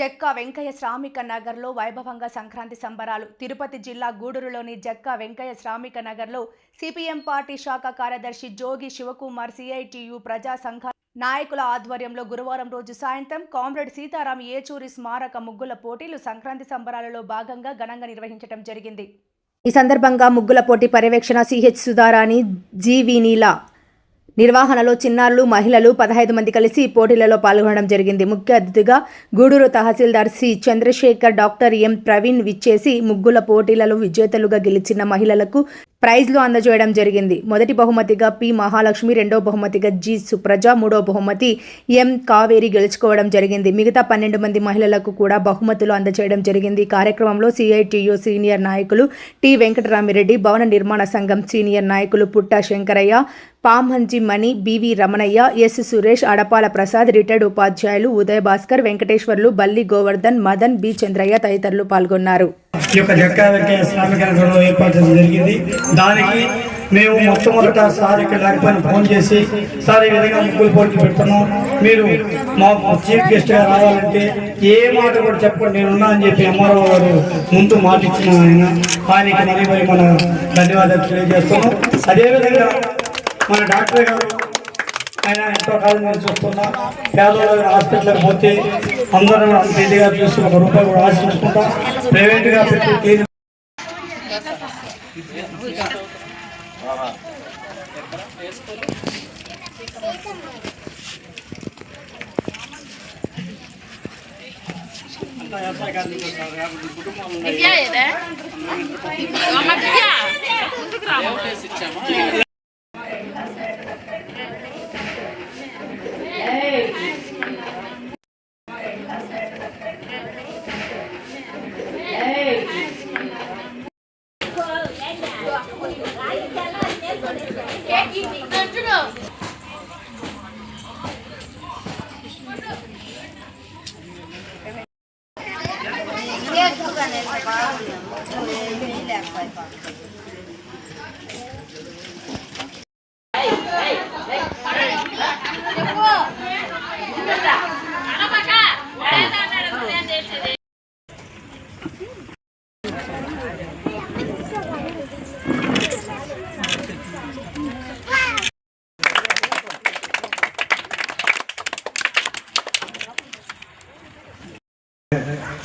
జక్కా వెంకయ్య శ్రామిక నగర్లో వైభవంగా సంక్రాంతి సంబరాలు. తిరుపతి జిల్లా గూడూరులోని జక్కా వెంకయ్య శ్రామిక నగర్లో సిపిఎం పార్టీ శాఖ కార్యదర్శి జోగి శివకుమార్ సిఐటియు ప్రజా సంఘ నాయకుల ఆధ్వర్యంలో గురువారం రోజు సాయంత్రం కామ్రేడ్ సీతారాం ఏచూరి స్మారక ముగ్గుల పోటీలు సంక్రాంతి సంబరాలలో భాగంగా ఘనంగా నిర్వహించడం జరిగింది. ఈ సందర్భంగా ముగ్గుల పోటీ పర్యవేక్షణ సిహెచ్ సుధారాణి జీవి నీలా నిర్వహణలో చిన్నారులు మహిళలు పదహైదు మంది కలిసి ఈ పోటీలలో పాల్గొనడం జరిగింది. ముఖ్య అతిథిగా గూడూరు తహసీల్దార్ C Chandrasekhar doctor M Praveen విచ్చేసి ముగ్గుల పోటీలలో విజేతలుగా గెలిచిన మహిళలకు ప్రైజ్లు అందజేయడం జరిగింది. మొదటి బహుమతిగా పి. మహాలక్ష్మి రెండో బహుమతిగా జి. సుప్రజ మూడో బహుమతి ఎం. కావేరి గెలుచుకోవడం జరిగింది. మిగతా పన్నెండు మంది మహిళలకు కూడా బహుమతులు అందజేయడం జరిగింది. కార్యక్రమంలో సిఐటియు సీనియర్ నాయకులు టి. వెంకటరామిరెడ్డి భవన నిర్మాణ సంఘం సీనియర్ నాయకులు Putta Shankaraiah పామ్హంజి Mani BV Ramanaiah S. Suresh Adapala Prasad retired ఉపాధ్యాయులు ఉదయ్ భాస్కర్ వెంకటేశ్వర్లు బల్లి గోవర్ధన్ మదన్ బి. చంద్రయ్య తదితరులు పాల్గొన్నారు. ఈ యొక్క జక్కా వెంకయ్య శ్రామిక నగరంలో ఏర్పాటు జరిగింది. దానికి మేము మొట్టమొదట సార్ ఇక్కడ లేకపోయినా ఫోన్ చేసి సార్ ఈ విధంగా ముగ్గులు పోటీ పెడుతున్నాం. మీరు మా చీఫ్ గెస్ట్గా రావాలంటే ఏ మాట కూడా చెప్పండి నేను ఉన్నా అని చెప్పి ఎంఆర్ఓ గారు ముందు మాట ఇచ్చిన ఆయన. ఆయనకి మరీ మరి మన ధన్యవాదాలు తెలియజేస్తున్నాం. అదేవిధంగా మన డాక్టర్ గారు ఆయన ఎంతో కాలం నుంచి చూస్తున్నా పేదవాళ్ళు హాస్పిటల్కి పోతే అందరూ అంత ఇదిగా చూసి ఒక రూపాయి కూడా ఆశించుకుంటా ప్రైవేట్గా పెట్టి క్లినిక్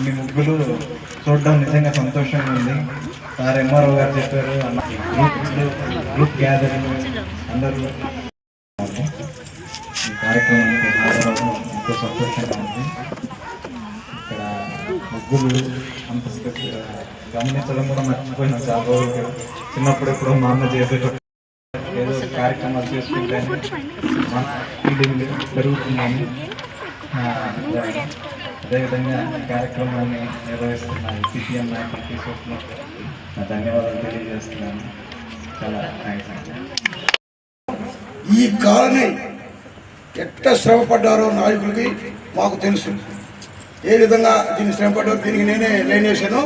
మీ ముగ్గురు ముగ్గులు చూడడం నిజంగా సంతోషంగా ఉంది. సార్ ఎంఆర్ఓ గారు చెప్పారు గ్రూప్ గ్రూప్ గ్యాదరింగ్ అందరూ ఈ కార్యక్రమానికి హాజరవడం ఎంతో సంతోషంగా ఉంది. ఇక్కడ ముగ్గురు అంత గమనించడం కూడా మర్చిపోయిన చాలా రోజులు చిన్నప్పుడు ఎప్పుడో మా అమ్మ చేసేటప్పుడు ఏదో కార్యక్రమాలు చేసుకుంటే మన ఫీలింగ్ పెరుగుతుందని అదేవిధంగా కార్యక్రమాన్ని నిర్వహిస్తున్న సిపిఎం నాయకులు తీసుకొస్తున్నప్పుడు ధన్యవాదాలు తెలియజేస్తున్నాను. చాలా థ్యాంక్స్ అండి. ఈ కాలనీ ఎట్ట శ్రమపడ్డారో నాయకులకి మాకు తెలుసు. ఏ విధంగా దీన్ని శ్రమపడ్డారో దీనికి నేనే లైన్ వేసాను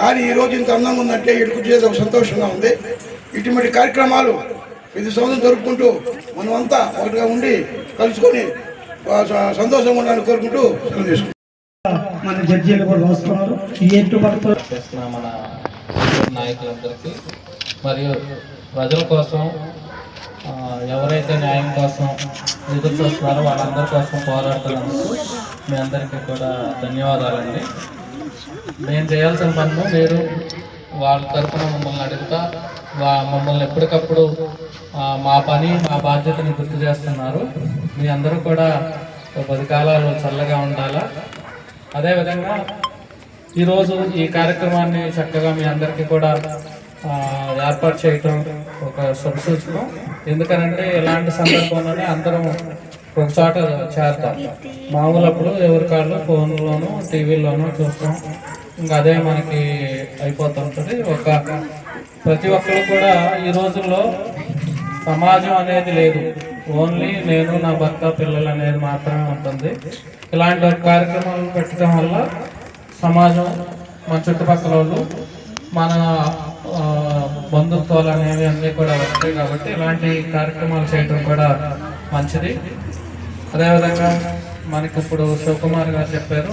కానీ ఈరోజు ఇంత అందంగా ఉందంటే ఇటుకు చేసి ఒక సంతోషంగా ఉంది. ఇటువంటి కార్యక్రమాలు ప్రతి సంవత్సరం జరుపుకుంటూ మనమంతా ఒకటిగా ఉండి కలుసుకొని సంతోషంగా ఉండాలని కోరుకుంటూ సెలవు మన జడ్జీలు కూడా వస్తున్నారు. ఈ చేస్తున్న మన నాయకులందరికీ మరియు ప్రజల కోసం ఎవరైతే న్యాయం కోసం ఎదురు చూస్తున్నారో వాళ్ళందరి కోసం పోరాడుతున్నందుకు మీ అందరికీ కూడా ధన్యవాదాలండి. మేము చేయాల్సిన పనులు మీరు వాళ్ళ తరఫున మమ్మల్ని అడుగుతా వా మమ్మల్ని ఎప్పటికప్పుడు మా పని మా బాధ్యతని గుర్తు చేస్తున్నారు. మీ అందరూ కూడా పది కాలాలు చల్లగా ఉండాలా? అదేవిధంగా ఈరోజు ఈ కార్యక్రమాన్ని చక్కగా మీ అందరికీ కూడా ఏర్పాటు చేయటం ఒక శుభసూచకం. ఎందుకనంటే ఎలాంటి సందర్భంలోనే అందరం ఒక చోట చేరతాం. మామూలు అప్పుడు ఎవరి కాళ్ళు ఫోన్లోనూ టీవీలోనూ చూస్తాం. ఇంకా అదే మనకి అయిపోతుంటుంది ఒక ప్రతి ఒక్కరు కూడా ఈ రోజుల్లో సమాజం అనేది లేదు. ఓన్లీ నేను నా భర్త పిల్లలు అనేది మాత్రమే ఉంటుంది. ఇలాంటి ఒక కార్యక్రమాలు పెట్టడం వల్ల సమాజం మన చుట్టుపక్కల వాళ్ళు మన బంధుత్వాలు అనేవి అన్నీ కూడా వస్తాయి కాబట్టి ఇలాంటి కార్యక్రమాలు చేయడం కూడా మంచిది. అదేవిధంగా మనకి ఇప్పుడు శివకుమార్ గారు చెప్పారు